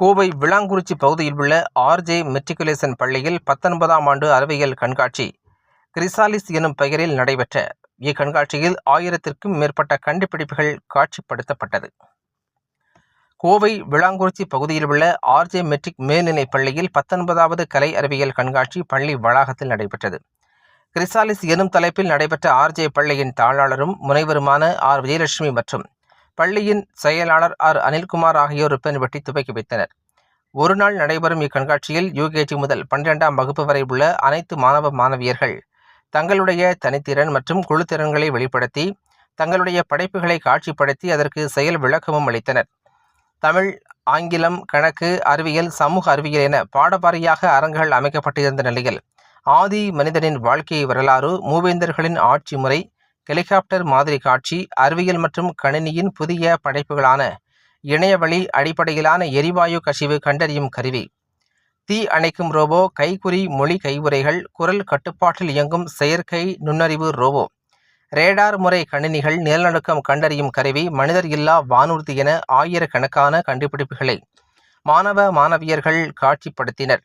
கோவை விளாங்குறிச்சி பகுதியில் உள்ள RJ matriculation பள்ளியில் பத்தொன்பதாம் ஆண்டு அறிவியல் கண்காட்சி. கிரிசாலிஸ் எனும் பெயரில் நடைபெற்ற இக்கண்காட்சியில் ஆயிரத்திற்கும் மேற்பட்ட கண்டுபிடிப்புகள் காட்சிப்படுத்தப்பட்டது. கோவை விளாங்குறிச்சி பகுதியில் உள்ள ஆர்ஜே மெட்ரிக் மேல்நிலைப் பள்ளியில் பத்தொன்பதாவது கலை அறிவியல் கண்காட்சி பள்ளி வளாகத்தில் நடைபெற்றது. கிரிசாலிஸ் எனும் தலைப்பில் நடைபெற்ற ஆர்ஜே பள்ளியின் தாளாளரும் முனைவருமான ஆர் விஜயலட்சுமி மற்றும் பள்ளியின் செயலாளர் ஆர். அனில்குமார் ஆகியோர் ரிப்பன் வெட்டி துவக்கி வைத்தனர். ஒரு நாள் நடைபெறும் இக்கண்காட்சியில் யூகேஜி முதல் பன்னிரெண்டாம் வகுப்பு வரை உள்ள அனைத்து மாணவ மாணவியர்கள் தங்களுடைய தனித்திறன் மற்றும் குழுத்திறன்களை வெளிப்படுத்தி தங்களுடைய படைப்புகளை காட்சிப்படுத்தி அதற்கு செயல் விளக்கமும் அளித்தனர். தமிழ் ஆங்கிலம் கணக்கு அறிவியல் சமூக அறிவியல் என பாடவாரியாக அரங்குகள் அமைக்கப்பட்டிருந்த நிலையில் ஆதி மனிதனின் வாழ்க்கை வரலாறு மூவேந்தர்களின் ஆட்சி முறை ஹெலிகாப்டர் மாதிரி காட்சி அறிவியல் மற்றும் கணினியின் புதிய படைப்புகளான இணையவழி அடிப்படையிலான எரிவாயு கசிவு கண்டறியும் கருவி. தீ அணைக்கும் ரோபோ கைக்குறி மொழி கைவுரைகள் குரல் கட்டுப்பாட்டில் இயங்கும் செயற்கை நுண்ணறிவு ரோபோ. ரேடார் முறை கணினிகள் நிலநடுக்கம் கண்டறியும் கருவி மனிதர் இல்லா வானூர்தி என ஆயிரக்கணக்கான கண்டுபிடிப்புகளை மாணவ மாணவியர்கள் காட்சிப்படுத்தினர்.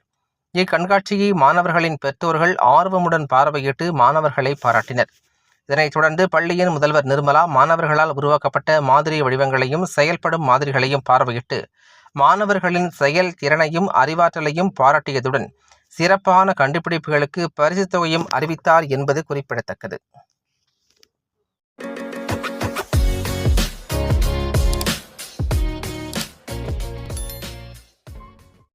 இக்கண்காட்சியை மாணவர்களின் பெற்றோர்கள் ஆர்வமுடன் பார்வையிட்டு மாணவர்களை பாராட்டினர். இதனைத் தொடர்ந்து பள்ளியின் முதல்வர் நிர்மலா மாணவர்களால் உருவாக்கப்பட்ட மாதிரி வடிவங்களையும் செயல்படும் மாதிரிகளையும் பார்வையிட்டு மாணவர்களின் செயல் திறனையும் அறிவாற்றலையும் பாராட்டியதுடன் சிறப்பான கண்டுபிடிப்புகளுக்கு பரிசுத் தொகையும் அறிவித்தார் என்பது குறிப்பிடத்தக்கது.